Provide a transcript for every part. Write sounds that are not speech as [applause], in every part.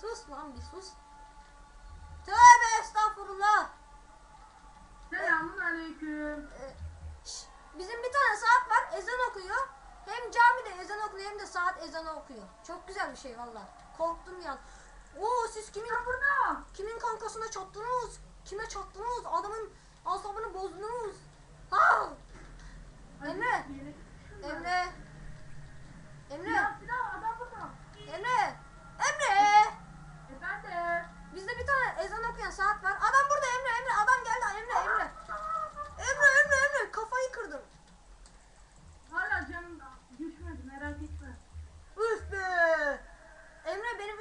sus lan bir sus. Tövbe estağfurullah. Selamun aleyküm. Ee, şş, bizim bir tane saat var ezan okuyor. Hem camide ezan okuyor hem de saat ezanı okuyor. Çok güzel bir şey valla. Korktum ya. Oo siz kimin burada. kimin kankasına çattınız? Kime çattınız? Adamın asabını bozdunuz. Ha! Emre!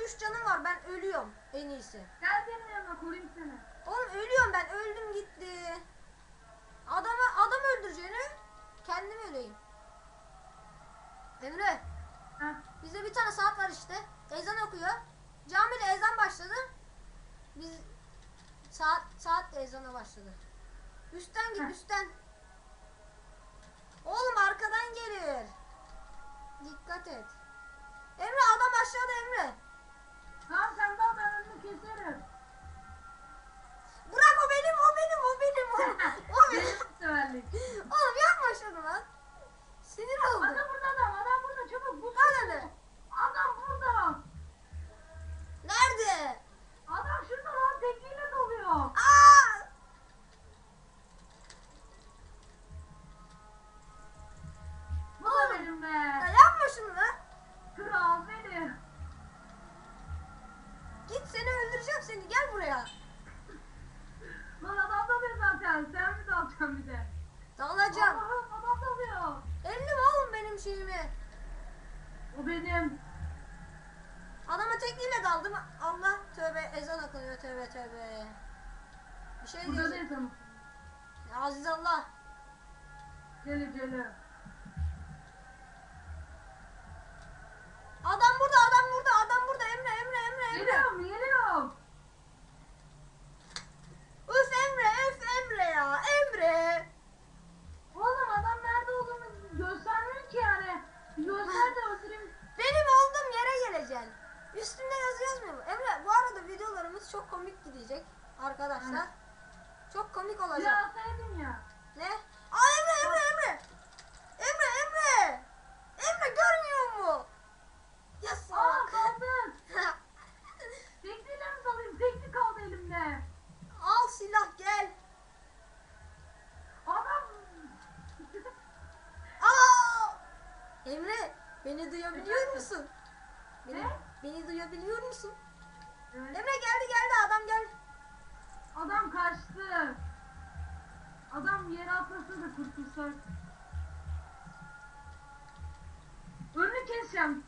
63 canım var ben ölüyorum en iyisi. Gel benim yanıma koruyayım seni. Oğlum ölüyorum ben öldüm gitti. Adamı adam öldüreceğini kendim öleyim. Emre. Ha. Bizde bir tane saat var işte. Ezan okuyor. Camide ezan başladı. Biz saat saat de ezana başladı. Üstten git ha. üstten. Oğlum arkadan gelir. Dikkat et. Emre adam aşağıda Emre. Seni. Gel buraya. Lan adam dalıyor zaten. Sen mi dalacaksın bir de? Dalacağım. Allah'ım adam dalıyor. Ellim oğlum benim şeyimi. O benim. Adama tekniğiyle daldım. Allah tövbe ezan okunuyor tövbe tövbe. Bir şey Burada ne sanırım? Ya Aziz Allah. Gele gele. Adam burada adam burada adam burada Emre Emre Emre Emre. Geliyorum geliyorum. Üf Emre üf Emre ya Emre. Oğlum adam nerede olduğunu göstermiyor ki yani. Göster de öldüreyim. Benim olduğum yere geleceksin. Mu? Emre bu arada videolarımız çok komik gidecek arkadaşlar. Hı. Çok komik olacak. Silah alsaydın ya. Ne? Aa Emre Emre Emre. Emre Emre. Emre görmüyor mu? Ya Aa salak. kaldın. [laughs] Tekniğiyle mi dalayım? Teknik kaldı elimde. Al silah gel. Adam. Aa! Emre beni duyabiliyor musun? Ne? beni duyabiliyor musun? Evet. Emre geldi geldi adam gel. Adam kaçtı. Adam yere atlasa da kurtulsak. Önünü keseceğim.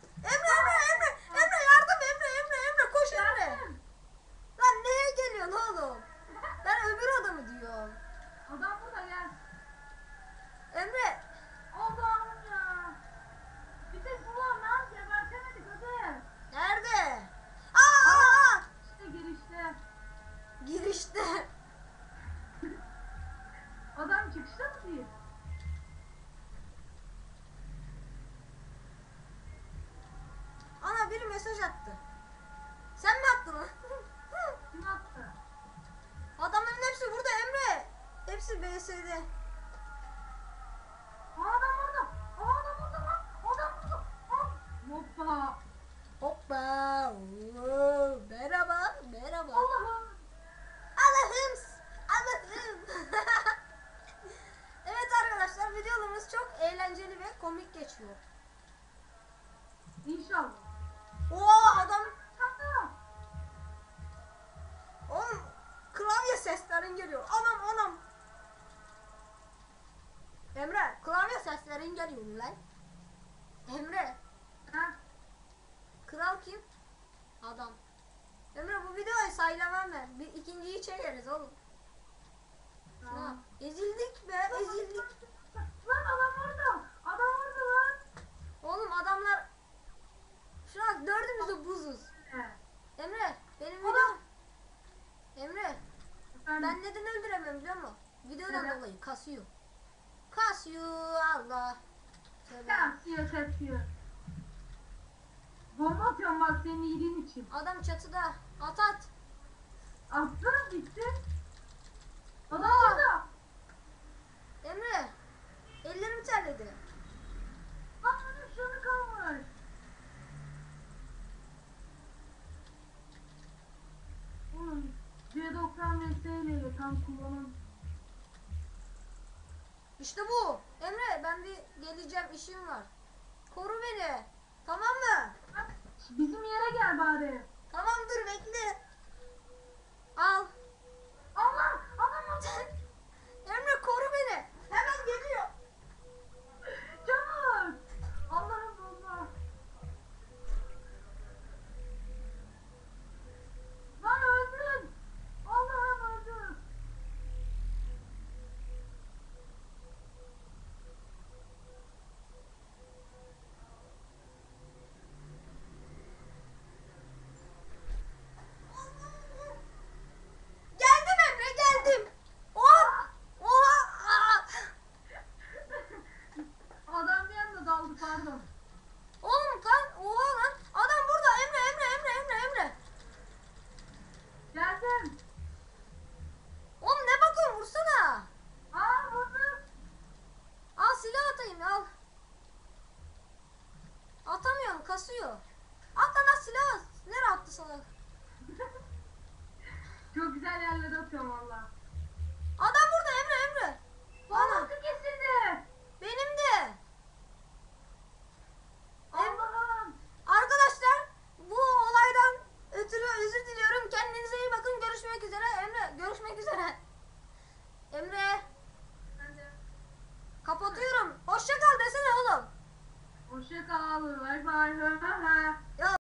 Değil? Ana biri mesaj attı. Sen mi attın lan? Kim attı? Adamların hepsi burada Emre. Hepsi BS'de. Klavye seslerin geliyor lan. Emre Ha? kral kim? Adam. Emre bu videoyu saylamam ben. Bir ikinciyi çekeriz oğlum. Ha, ezildik be ezildik. Lan adam orada. Adam orada lan. Oğlum adamlar şu an dördümüz de buzuz. Emre benim video. Emre Efendim? ben neden öldüremiyorum biliyor musun? Videodan Neden? dolayı kasıyor. Kasıyor Allah. Tövbe. Kaçıyor kaçıyor. Bomba atıyorum bak senin iyiliğin için. Adam çatıda. At at. Attım gitti. Adam Aa! burada. Emre. Ellerim terledi. Lan benim şunu kalmış. Oğlum C90 VS ile tam kullanın. İşte bu. Emre ben bir geleceğim işim var. Koru beni. Tamam mı? Bizim yere gel bari. Tamam dur bekle. Al. Tamam